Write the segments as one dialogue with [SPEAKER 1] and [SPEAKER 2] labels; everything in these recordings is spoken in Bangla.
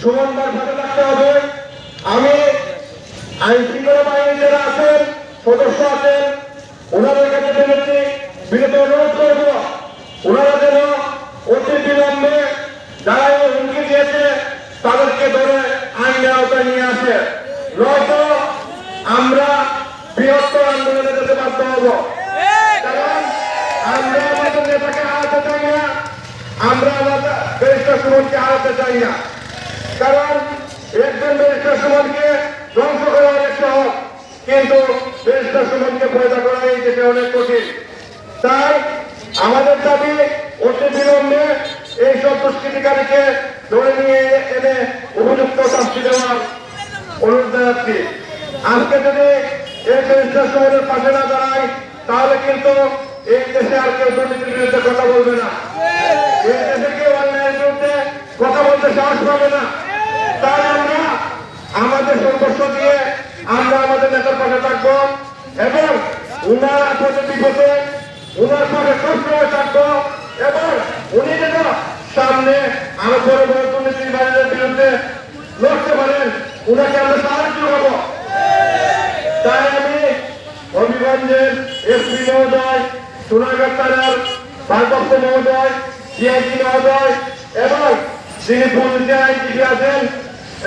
[SPEAKER 1] সুমনদার সাথে থাকতে হবে। আমি আইন শৃঙ্খলা বাহিনী যারা আছেন, সদস্য আছেন, ওনাদের কাছে বিনতি, বিনত অনুরোধ করব। ওনারা যেন অতি বিলম্বে যারা এই হুমকি দিয়েছে, তাদেরকে ধরে আইনের আওতায় নিয়ে আসে। নয়তো আমরা বৃহত্তর আন্দোলনে যেতে বাধ্য হব। কারণ আমরা আমাদের নেতাকে হারাতে চাই না, আমরা আমাদের ব্যারিস্টার সুমনকে হারাতে চাই না। কারণ একজন ব্যারিস্টার সুমনকে ধ্বংস করা অনেক সহজ কিন্তু ব্যারিস্টার সুমনকে পয়দা করা এই দেশে অনেক কঠিন। তাই আমাদের দাবি অতি বিলম্বে এই সব দুষ্কৃতিকারীকে ধরে নিয়ে এনে উপযুক্ত শাস্তি দেওয়ার অনুরোধ জানাচ্ছি। আজকে যদি এই ব্যারিস্টার সুমনের পাশে না দাঁড়াই তাহলে কিন্তু এই দেশে আর কেউ দুর্নীতির বিরুদ্ধে কথা বলবে না। এই দেশে কেউ অন্যায়ের বিরুদ্ধে কথা বলতে সাহস পাবে না তাই আমরা আমাদের সংঘর্ষ দিয়ে আমরা আমাদের নেতার পাশে থাকব এবং উনার আপদে বিপদে উনার পাশে সবসময় থাকব এবং উনি যেন সামনে আরও বড় বড় দুর্নীতিবাদীদের বিরুদ্ধে লড়তে পারেন, উনাকে আমরা সাহায্য করব। তাই আমি হবিগঞ্জের এসপি মহোদয় সোনাগার থানার ভারপ্রাপ্ত মহোদয়, সিআইডি মহোদয় এবং যিনি পুলিশ আইনজীবী আছেন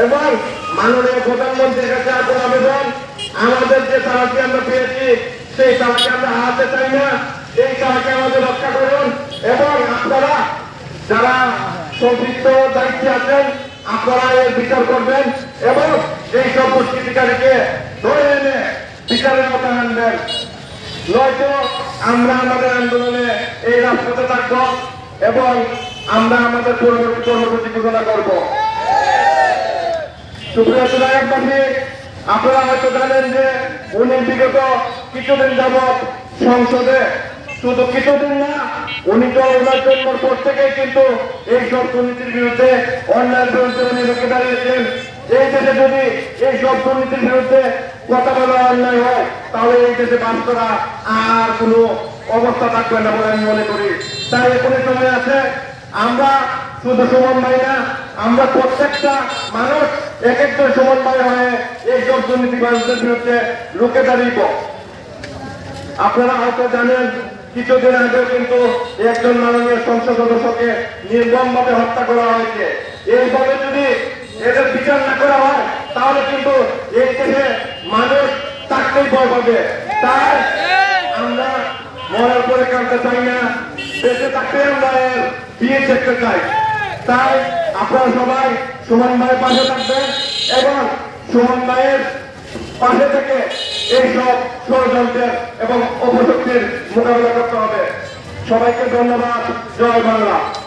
[SPEAKER 1] এবং মাননীয় প্রধানমন্ত্রীর কাছে এখন আবেদন। আমাদের যে তারাকে আমরা পেয়েছি, সেই তারাকে আমরা হারাতে চাই না। এই তারাকে আমাদের রক্ষা করুন এবং আপনারা যারা সম্পৃক্ত দায়িত্বে আছেন, আপনারা এর বিচার করবেন এবং এই সব দুষ্কৃতিকারীকে ধরে এনে বিচারের মতো আনবেন। নয়তো আমরা আমাদের আন্দোলনে এই রাজপথে থাকব এবং আমরা আমাদের পরবর্তী কর্মসূচি ঘোষণা করব। আপনারা যে উনি সংসদে শুধু না, উনি তো কিন্তু এই সব দুর্নীতির বিরুদ্ধে উনি এই যদি এই সব দুর্নীতির বিরুদ্ধে অন্যায় হয়, তাহলে এই আর কোনো অবস্থা থাকবে না বলে আমি মনে করি। তাই এখনই সময় আছে, আমরা শুধু সুমন ভাই না, আমরা প্রত্যেকটা মানুষ এক একজন সুমন ভাই হয়ে সব দুর্নীতিবাজদের বিরুদ্ধে রুখে দাঁড়িয়ে আপনারা হয়তো জানেন, কিছুদিন আগে কিন্তু একজন মাননীয় সংসদ সদস্যকে নির্মমভাবে হত্যা করা হয়েছে। এইভাবে যদি এদের বিচার না করা হয়, তাহলে কিন্তু এই দেশে মানুষ থাকতেই ভয় পাবে। তাই আমরা মরার পরে কাঁদতে চাই না, দেশে থাকতে আমরা বিয়ে চাই। তাই আপনারা সবাই সুমন ভাইয়ের পাশে থাকবেন এবং সুমন ভাইয়ের পাশে থেকে এইসব ষড়যন্ত্রের এবং অপশক্তির মোকাবিলা করতে হবে। সবাইকে ধন্যবাদ। জয় বাংলা।